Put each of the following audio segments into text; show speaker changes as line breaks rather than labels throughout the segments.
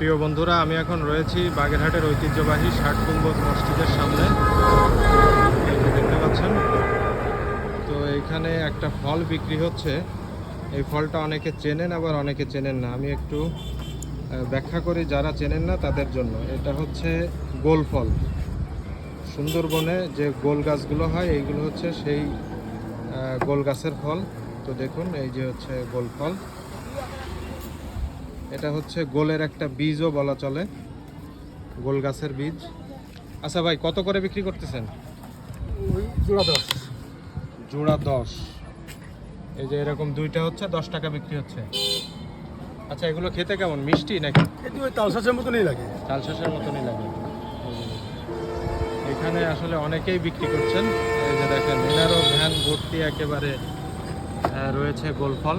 প্রিয় বন্ধুরা, আমি এখন রয়েছি বাগেরহাটের ঐতিহ্যবাহী ষাট গম্বুজ মসজিদের সামনে। দেখতে পাচ্ছেন? তো এখানে একটা ফল বিক্রি হচ্ছে। এই ফলটা অনেকে চেনেন, আবার অনেকে চেনেন না। আমি একটু ব্যাখ্যা করি যারা চেনেন না তাদের জন্য। এটা হচ্ছে গোল ফল। সুন্দরবনে যে গোল গাছগুলো হয়, এইগুলো হচ্ছে সেই গোল গাছের ফল। তো দেখুন, এই যে হচ্ছে গোল ফল। এটা হচ্ছে গোলের একটা বীজও বলা চলে গোল গাছের বীজ। আচ্ছা ভাই কত করে বিক্রি করতেছেন?
জোড়া দশ।
জোড়া দশ। এই যে এরকম দুইটা হচ্ছে দশ টাকা বিক্রি হচ্ছে। আচ্ছা এগুলো খেতে কেমন? মিষ্টি নাকি?
এটি ওই তালসাসের মতনই লাগে।
চাল শাঁসের মতনই লাগে। এখানে আসলে অনেকেই বিক্রি করছেন। এই যে দেখেন এনারও ভ্যান ভর্তি একেবারে রয়েছে গোল ফল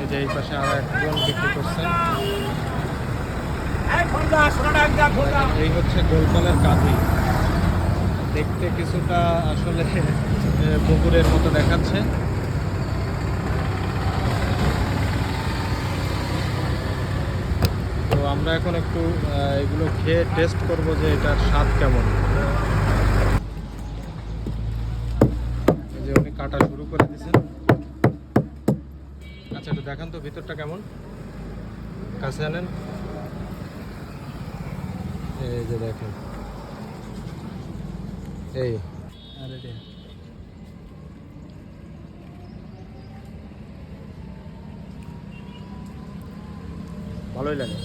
এই যে এই পাশে আর একজন বিক্রি করছেন। এই হচ্ছে গোল ফলের কাঁদি দেখতে কিছুটা আসলে পুকুরের মতো দেখাচ্ছে। তো আমরা এখন একটু এগুলো খেয়ে টেস্ট করব যে এটার স্বাদ কেমন। যে উনি কাটা শুরু করে দিয়েছেন। আচ্ছা একটু দেখান তো ভিতরটা কেমন? কাছে আনেন। এই যে দেখেন। এই। ভালোই লাগে।